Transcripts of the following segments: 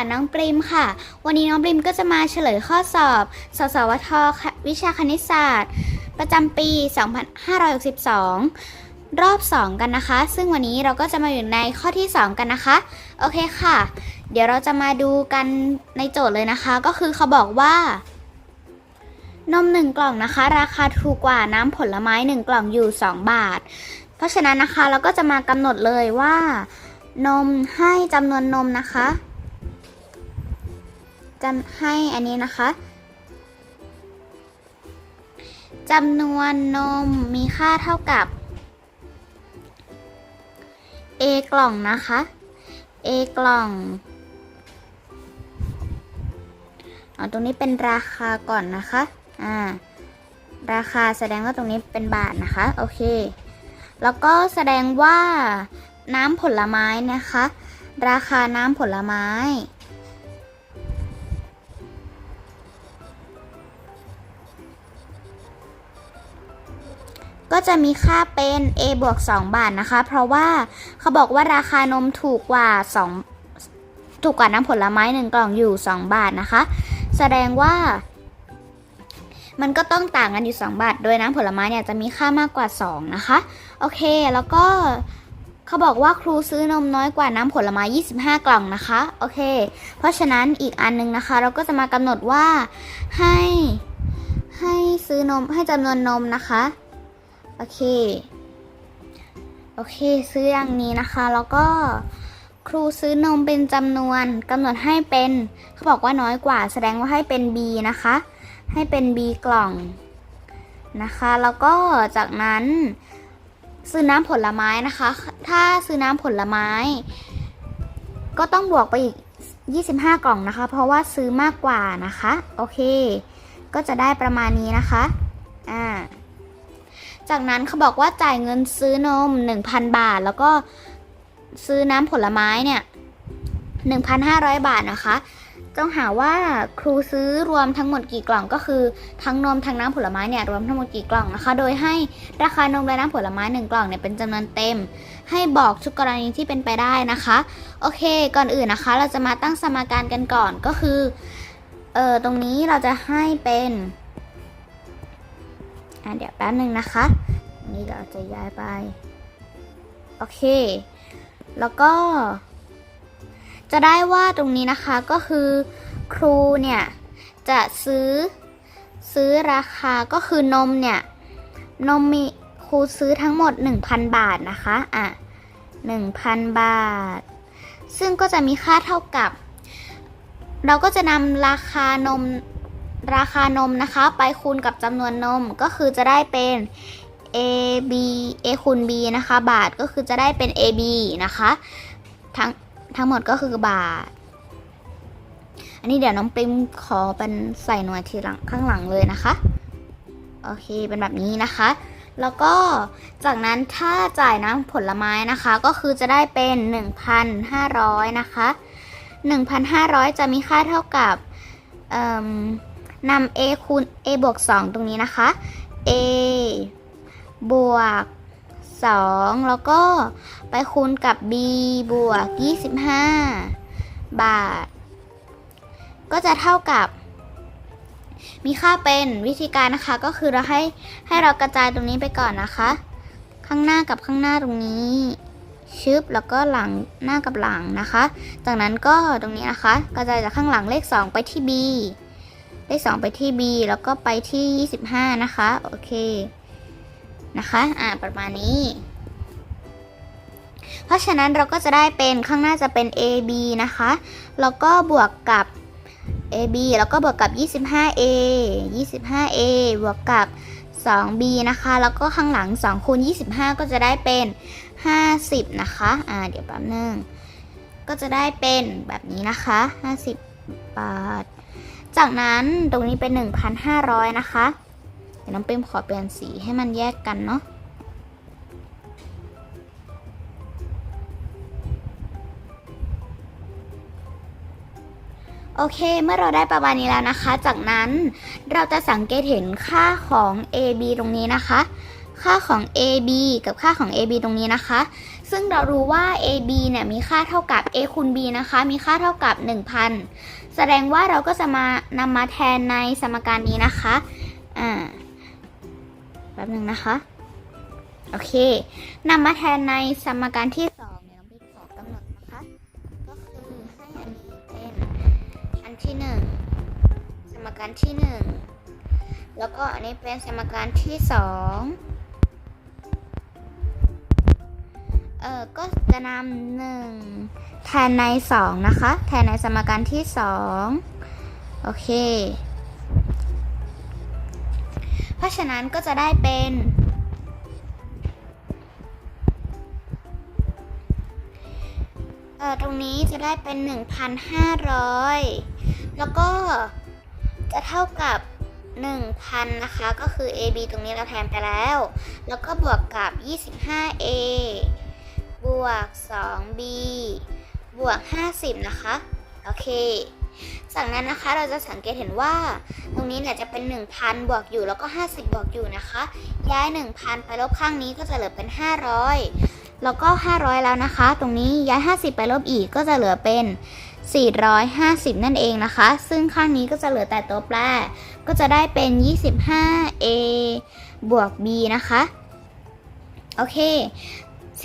่ะน้องปริมค่ะ วันนี้น้องปริมก็จะมาเฉลยข้อสอบ สสวท วิชาคณิตศาสตร์ ประจำปี 2562 รอบ 2 กันนะคะ ซึ่งวันนี้เราก็จะมาอยู่ในข้อที่ 2 กันนะคะ โอเคค่ะ เดี๋ยวเราจะมาดูกันในโจทย์เลยนะคะ ก็คือเขาบอกว่านม 1 กล่องนะคะ ราคาถูกกว่าน้ำผลไม้ 1 กล่องอยู่ 2 บาท เพราะฉะนั้นนะคะเราก็จะมากำหนดเลยว่านมให้จำนวนนมนะคะ จำให้อันนี้นะคะจำนวนนมมีค่าเท่ากับ A กล่องนะคะ A กล่องเอาตรงนี้เป็นราคาก่อนนะคะ อ่า ราคาแสดงว่าตรงนี้เป็นบาทนะคะ โอเค แล้วก็แสดงว่าน้ำผลไม้นะคะ ราคาน้ำผลไม้ ก็จะมีค่าเป็น a บวก2บาทนะคะ เพราะว่าเขาบอกว่าราคานมถูกกว่า 2 ถูกกว่าน้ำผลไม้ 1 กล่องอยู่ 2 บาทนะคะ แสดงว่า มันก็ต้องต่างกันอยู่ 2 บาท โดยน้ำผลไม้เนี่ยจะมีค่ามากกว่า 2 นะคะ โอเค แล้วก็เขาบอกว่าครูซื้อนมน้อยกว่าน้ำผลไม้ 25 กล่องนะคะ โอเค เพราะฉะนั้นอีกอันนึงนะคะ เราก็จะมากำหนดว่าให้ให้ซื้อนมให้จำนวนนมนะคะ โอเค โอเค ซื้ออย่างนี้นะคะ แล้วก็ครูซื้อนมเป็นจำนวนกำหนดให้เป็นเขาบอกว่าน้อยกว่า แสดงว่าให้เป็น B นะคะ ให้เป็น B กล่องนะคะ แล้วก็จากนั้น ซื้อน้ำผลไม้นะคะ ถ้าซื้อน้ำผลไม้ ก็ต้องบวกไปอีก 25 กล่องนะคะ เพราะว่าซื้อมากกว่านะคะ โอเค ก็จะได้ประมาณนี้นะคะ อ่า จากนั้นเขาบอกว่าจ่ายเงินซื้อนม 1,000 บาท แล้วก็ซื้อน้ำผลไม้เนี่ย 1,500 บาทนะคะต้องหาว่าครูซื้อรวมทั้งหมดกี่กล่องก็คือทั้งนมทั้งน้ำผลไม้เนี่ยรวมทั้งหมดกี่กล่องนะคะ โดยให้ราคานมและน้ำผลไม้1กล่องเนี่ยเป็นจำนวนเต็ม ให้บอกทุกกรณีที่เป็นไปได้นะคะ โอเค ก่อนอื่นนะคะ เราจะมาตั้งสมการกันก่อนก็คือเออตรงนี้เราจะให้เป็น อะเดี๋ยวแป๊บนึงนะคะนนี้เราจะย้ายไป โอเค แล้วก็ จะได้ว่าตรงนี้นะคะก็คือครูเนี่ย จะซื้อซื้อราคาก็คือนมเนี่ย นมมีครูซื้อทั้งหมด 1,000 บาทนะคะ อะ 1,000 บาท ซึ่งก็จะมีค่าเท่ากับ เราก็จะนำราคานม ราคานมนะคะ ไปคูณกับจำนวนนมก็คือจะได้เป็น a b a คูณ b นะคะ บาทก็คือจะได้เป็น a b นะคะ ทั้งทั้งหมดก็คือบาท อันนี้เดี๋ยวน้องปิมขอเป็นใส่หน่วยทีหลังข้างหลังเลยนะคะ โอเคเป็นแบบนี้นะคะ แล้วก็จากนั้นถ้าจ่ายน้ำผลไม้นะคะ ก็คือจะได้เป็น 1,500 นะคะ 1,500 จะมีค่าเท่ากับ นำ a คูณ a บวก 2 ตรงนี้นะคะ a บวก 2 แล้วก็ไปคูณกับ b บวก 25 บาท ก็จะเท่ากับ มีค่าเป็นวิธีการนะคะ ก็คือเราให้ให้เรากระจายตรงนี้ไปก่อนนะคะ ข้างหน้ากับข้างหน้าตรงนี้ชึบแล้วก็หลังหน้ากับหลังนะคะ จากนั้นก็ตรงนี้นะคะ กระจายจากข้างหลังเลข 2 ไปที่ b เลข 2 ไปที่ b แล้วก็ไปที่ 25 นะคะ โอเค นะคะ อ่า ประมาณนี้ เพราะฉะนั้นเราก็จะได้เป็นข้างหน้าจะเป็น AB นะคะ แล้วก็บวกกับ AB แล้วก็บวกกับ 25A 25A บวกกับ 2B นะคะ แล้วก็ข้างหลัง2คูณ25 ก็จะได้เป็น 50 นะคะ อ่า เดี๋ยวแป๊บนึง ก็จะได้เป็นแบบนี้นะคะ 50 บาท จากนั้นตรงนี้เป็น 1,500 นะคะ เดี๋ยวน้องเปมขอเปลี่ยนสีให้มันแยกกันเนาะโอเค เมื่อเราได้ประมาณนี้แล้วนะคะ จากนั้นเราจะสังเกตเห็นค่าของ AB ตรงนี้นะคะ ค่าของ AB กับค่าของ AB ตรงนี้นะคะ ซึ่งเรารู้ว่า ab เนี่ยมีค่าเท่ากับ a คูณ b นะคะ มีค่าเท่ากับ 1000 แสดงว่าเราก็จะมานำมาแทนในสมการนี้นะคะ อ่า แป๊บนึงนะคะ โอเคนำมาแทนในสมการที่2เนี่ยน้องพี่ขอกำหนดนะคะ ก็คือให้อันนี้เป็นอันที่ 1 สมการที่ 1 แล้วก็อันนี้เป็นสมการที่ 2 เออก็จะนำหนึ่งแทนในสองนะคะ แทนในสมการที่สองโอเค เพราะฉะนั้นก็จะได้เป็นเออตรงนี้จะได้เป็น 1,500 แล้วก็จะเท่ากับ 1,000 นะคะ ก็คือ AB ตรงนี้เราแทนไปแล้ว แล้วก็บวกกับ 25A บวก 2B บวก 50 นะคะ โอเค จากนั้นนะคะเราจะสังเกตเห็นว่า ตรงนี้เนี่ยจะเป็น 1,000 บวกอยู่แล้วก็ 50 บวกอยู่นะคะ ย้าย 1,000 ไปลบข้างนี้ก็จะเหลือเป็น 500 แล้วก็ 500 แล้วนะคะ ตรงนี้ย้าย 50 ไปลบอีกก็จะเหลือเป็น450 นั่นเองนะคะ ซึ่งข้างนี้ก็จะเหลือแต่ตัวแปร ก็จะได้เป็น 25a บวก b นะคะ โอเค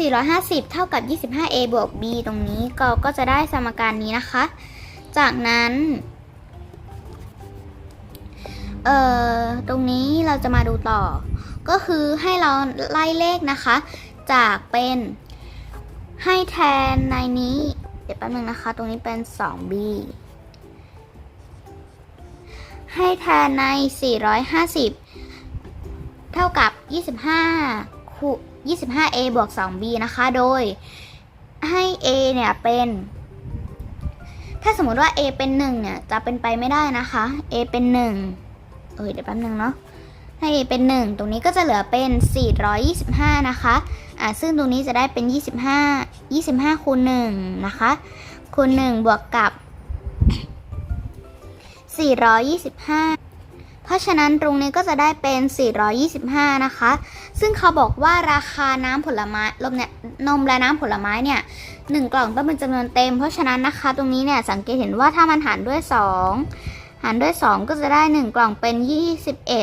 450 เท่ากับ 25a บวก b ตรงนี้ก็ก็จะได้สมการนี้นะคะ จากนั้น เอ่อ ตรงนี้เราจะมาดูต่อ ก็คือให้เราไล่เลขนะคะ จากเป็นให้แทนในนี้ เดี๋ยวแป๊บนึงนะคะ ตรงนี้เป็น 2b ให้แทนใน 450 เท่ากับ 25คู 25a บวก 2b นะคะ โดยให้ a เนี่ยเป็น ถ้าสมมติว่า a เป็น 1 เนี่ย จะเป็นไปไม่ได้นะคะ a เป็น 1 เอ้ยเดี๋ยวแป๊บนึงเนาะให้ a เป็น 1 ตรงนี้ก็จะเหลือเป็น 425 นะคะอ่าซึ่งตรงนี้จะได้เป็น 25 25คูณ1นะคะคูณ1บวกกับ 425 เพราะฉะนั้นตรงนี้ก็จะได้เป็น 425 นะคะ ซึ่งเขาบอกว่าราคาน้ำผลไม้ลมเนี่ยนมและน้ำผลไม้เนี่ยหนึ่งกล่องต้องเป็นจำนวนเต็ม เพราะฉะนั้นนะคะ ตรงนี้เนี่ยสังเกตเห็นว่าถ้ามันหารด้วย 2 หารด้วย 2 ก็จะได้ 1 กล่องเป็น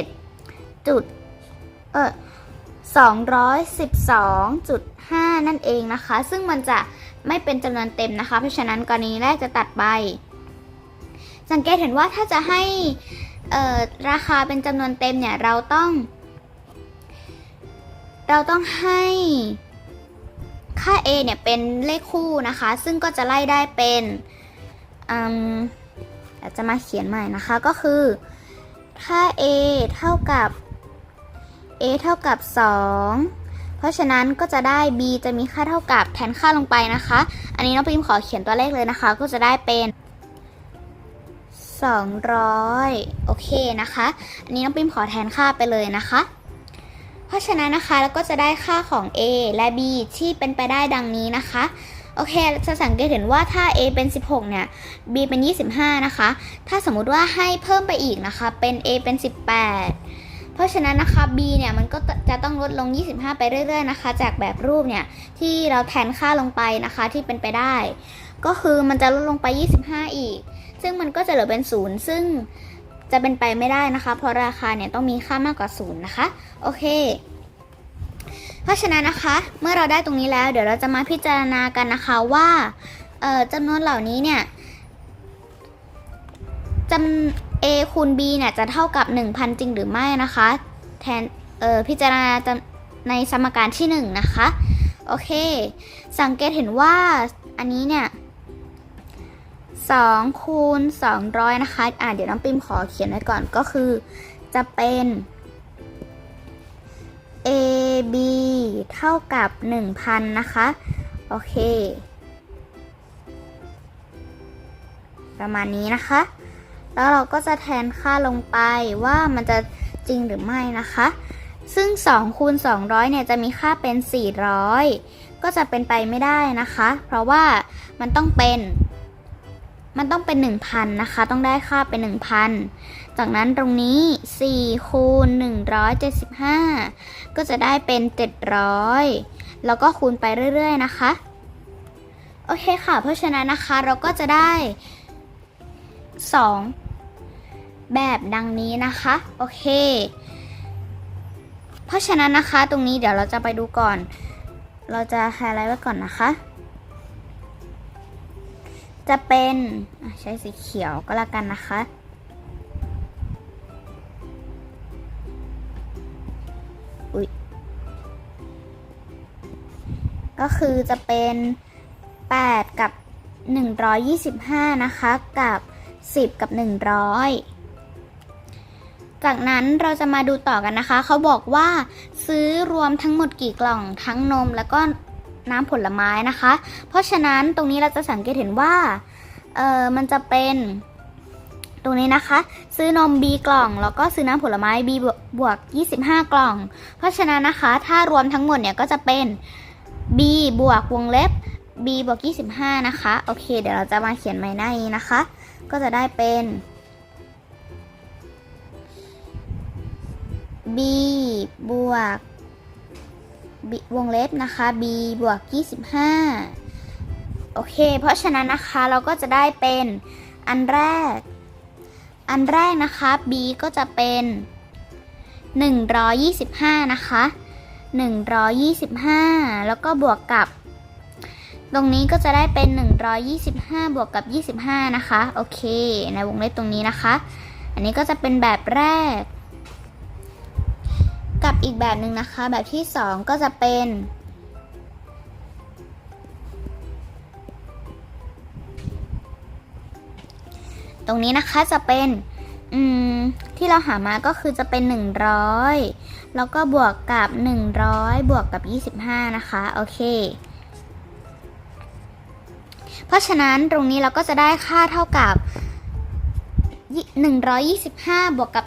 21 จุดเออ212.5 นั่นเองนะคะ ซึ่งมันจะไม่เป็นจำนวนเต็มนะคะ เพราะฉะนั้นกรณีแรกจะตัดไป สังเกตเห็นว่าถ้าจะให้ ราคาเป็นจำนวนเต็มเนี่ยเราต้อง เราต้องให้ค่า a เนี่ยเป็นเลขคู่นะคะ ซึ่งก็จะไล่ได้เป็นอืมเดี๋ยวจะมาเขียนใหม่นะคะก็คือค่า a เท่ากับ a เท่ากับ 2 เพราะฉะนั้นก็จะได้ b จะมีค่าเท่ากับแทนค่าลงไปนะคะ อันนี้น้องพิมขอเขียนตัวเลขเลยนะคะ ก็จะได้เป็น 200 โอเคนะคะ อันนี้น้องปิมขอแทนค่าไปเลยนะคะ เพราะฉะนั้นนะคะแล้วก็จะได้ค่าของ A และ B ที่เป็นไปได้ดังนี้นะคะ โอเค จะสังเกตเห็นว่าถ้า A เป็น 16 เนี่ย B เป็น 25 นะคะ ถ้าสมมุติว่าให้เพิ่มไปอีกนะคะ เป็น A เป็น 18 เพราะฉะนั้นนะคะ B เนี่ยมันก็จะต้องลดลง 25 ไปเรื่อยๆนะคะ จากแบบรูปเนี่ยที่เราแทนค่าลงไปนะคะที่เป็นไปได้ ก็คือมันจะลดลงไป 25 อีก ซึ่งมันก็จะเหลือเป็นศูนย์ซึ่งจะเป็นไปไม่ได้นะคะ เพราะราคาเนี่ยต้องมีค่ามากกว่าศูนย์นะคะ โอเค เพราะฉะนั้นนะคะ เมื่อเราได้ตรงนี้แล้ว เดี๋ยวเราจะมาพิจารณากันนะคะว่าจำนวนเหล่านี้เนี่ยจำ a คูณ b เนี่ยจะเท่ากับ 1,000 จริงหรือไม่นะคะแทนพิจารณาในสมการที่ 1 นะคะ โอเค สังเกตเห็นว่าอันนี้เนี่ย 2คูณ200 นะคะ อ่าเดี๋ยวน้องปิมขอเขียนไว้ก่อนก็คือ จะเป็น a b เท่ากับ 1,000 นะคะ โอเค ประมาณนี้นะคะ แล้วเราก็จะแทนค่าลงไปว่ามันจะจริงหรือไม่นะคะ ซึ่ง2คูณ200 เนี่ยจะมีค่าเป็น 400 ก็จะเป็นไปไม่ได้นะคะ เพราะว่ามันต้องเป็น มันต้องเป็น 1,000 นะคะ ต้องได้ค่าเป็น 1,000 จากนั้นตรงนี้ 4 คูณ 175 ก็จะได้เป็น 700 แล้วก็คูณไปเรื่อยๆนะคะ โอเคค่ะ เพราะฉะนั้นนะคะเราก็จะได้ 2 แบบดังนี้นะคะ โอเค เพราะฉะนั้นนะคะตรงนี้เดี๋ยวเราจะไปดูก่อน เราจะไฮไลท์ไว้ก่อนนะคะ จะเป็นใช้สีเขียวก็แล้วกันนะคะ อุ๊ย ก็คือจะเป็น 8 กับ 125 นะคะ กับ 10 กับ 100 จากนั้นเราจะมาดูต่อกันนะคะ เขาบอกว่าซื้อรวมทั้งหมดกี่กล่องทั้งนมแล้วก็ น้ำผลไม้นะคะ เพราะฉะนั้นตรงนี้เราจะสังเกตเห็นว่าเออมันจะเป็นตรงนี้นะคะ ซื้อนม B กล่อง แล้วก็ซื้อน้ำผลไม้ B บวกบวก 25 กล่อง เพราะฉะนั้นนะคะ ถ้ารวมทั้งหมดเนี่ยก็จะเป็น B บวกวงเล็บ B บวก 25 นะคะ โอเค เดี๋ยวเราจะมาเขียนใหม่หน้านี้นะคะ ก็จะได้เป็น b บวก วงเล็บนะคะ b บวก 25 โอเค เพราะฉะนั้นนะคะเราก็จะได้เป็นอันแรก อันแรกนะคะ b ก็จะเป็น 125 นะคะ 125 แล้วก็บวกกับ ตรงนี้ก็จะได้เป็น 125 บวกกับ 25 นะคะ โอเค ในวงเล็บตรงนี้นะคะ อันนี้ก็จะเป็นแบบแรก อีกแบบหนึ่งนะคะ แบบที่ 2 ก็จะเป็น ตรงนี้นะคะจะเป็นที่เราหามาก็คือจะเป็น 100 แล้วก็บวกกับ 100 บวกกับ 25 นะคะ โอเค เพราะฉะนั้นตรงนี้เราก็จะได้ค่าเท่ากับ 125 บวกกับ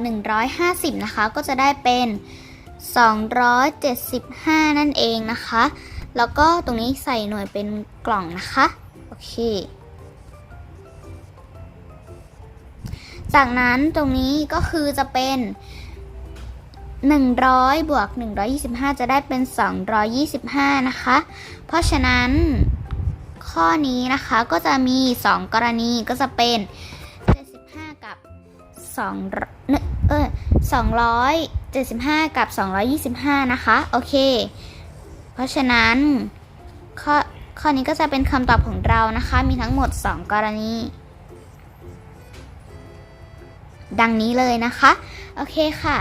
150 นะคะ ก็จะได้เป็น 275 นั่นเองนะคะ แล้วก็ตรงนี้ใส่หน่วยเป็นกล่องนะคะ โอเค จากนั้นตรงนี้ก็คือจะเป็น 100 บวก 125 จะได้เป็น 225 นะคะ เพราะฉะนั้นข้อนี้นะคะก็จะมี 2 กรณีก็จะเป็น 75 กับ2เออ 75 กับ 225 นะคะ โอเค เพราะฉะนั้น ข้อข้อนี้ก็จะเป็นคำตอบของเรานะคะ มีทั้งหมด 2 กรณี ดังนี้เลยนะคะ โอเคค่ะ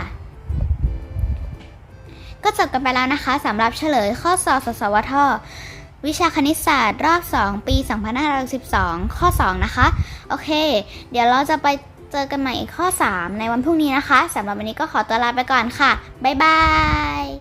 ก็จบกันไปแล้วนะคะสำหรับเฉลยข้อสอบสสวทวิชาคณิตศาสตร์รอบ 2 ปี 2512 ข้อ 2 นะคะ โอเค เดี๋ยวเราจะไป เจอกันใหม่อีกข้อ 3 ในวันพรุ่งนี้นะคะสำหรับวันนี้ก็ขอตัวลาไปก่อนค่ะ บ๊ายบาย